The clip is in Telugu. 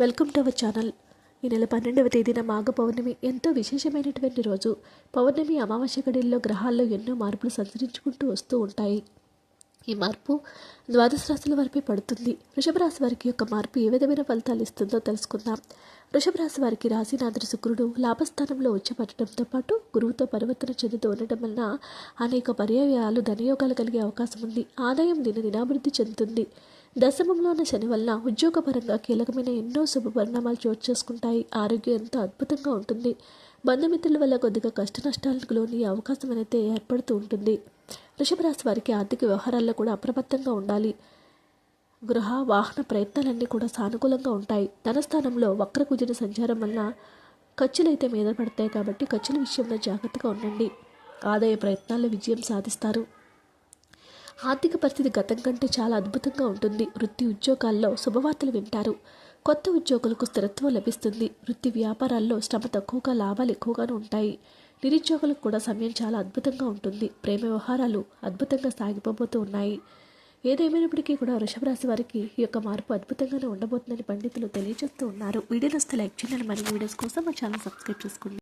Welcome to our channel. ఈ నెల పన్నెండవ తేదీన మాఘ పౌర్ణమి ఎంతో విశేషమైనటువంటి రోజు. పౌర్ణమి అమావాస్య గడిల్లో గ్రహాల్లో ఎన్నో మార్పులు సంచరించుకుంటూ వస్తూ ఉంటాయి. ఈ మార్పు ద్వాదశ రాశుల వారిపై పడుతుంది. వృషభ రాశి వారికి యొక్క మార్పు ఏ విధమైన ఫలితాలు ఇస్తుందో తెలుసుకుందాం. వృషభ రాశి వారికి రాశినాథుడు శుక్రుడు లాభస్థానంలో ఉచ్చపడటంతో పాటు గురువుతో పరివర్తన చెందుతూ ఉండటం వలన అనేక పర్యాయాలు ధనయోగాలు కలిగే అవకాశం ఉంది. ఆదాయం దిన దినాభివృద్ధి చెందుతుంది. దశమంలో ఉన్న శని వలన ఉద్యోగపరంగా కీలకమైన ఎన్నో శుభ పరిణామాలు చోటు చేసుకుంటాయి. ఆరోగ్యం ఎంతో అద్భుతంగా ఉంటుంది. బంధుమిత్రుల వల్ల కొద్దిగా కష్ట నష్టాలకు లోని అవకాశం అయితే ఏర్పడుతూ ఉంటుంది. వృషభ రాశి వారికి ఆర్థిక వ్యవహారాల్లో కూడా అప్రమత్తంగా ఉండాలి. గృహ వాహన ప్రయత్నాలన్నీ కూడా సానుకూలంగా ఉంటాయి. ధనస్థానంలో వక్ర కుజిన సంచారం వలన ఖర్చులు అయితే మీద పడతాయి కాబట్టి ఖర్చుల విషయంలో జాగ్రత్తగా ఉండండి. ఆదాయ ప్రయత్నాల్లో విజయం సాధిస్తారు. ఆర్థిక పరిస్థితి గతం కంటే చాలా అద్భుతంగా ఉంటుంది. వృత్తి ఉద్యోగాల్లో శుభవార్తలు వింటారు. కొత్త ఉద్యోగులకు స్థిరత్వం లభిస్తుంది. వృత్తి వ్యాపారాల్లో శ్రమ తక్కువగా లాభాలు ఎక్కువగానే ఉంటాయి. నిరుద్యోగులకు కూడా సమయం చాలా అద్భుతంగా ఉంటుంది. ప్రేమ వ్యవహారాలు అద్భుతంగా సాగిపోబోతూ ఉన్నాయి. ఏదేమైనప్పటికీ కూడా వృషభ రాశి వారికి ఈ యొక్క మార్పు అద్భుతంగానే ఉండబోతుందని పండితులు తెలియజేస్తూ ఉన్నారు. వీడియో నస్తే లైక్ చేయండి. మరియు వీడియోస్ కోసం మా ఛానల్ సబ్స్క్రైబ్ చేసుకోండి.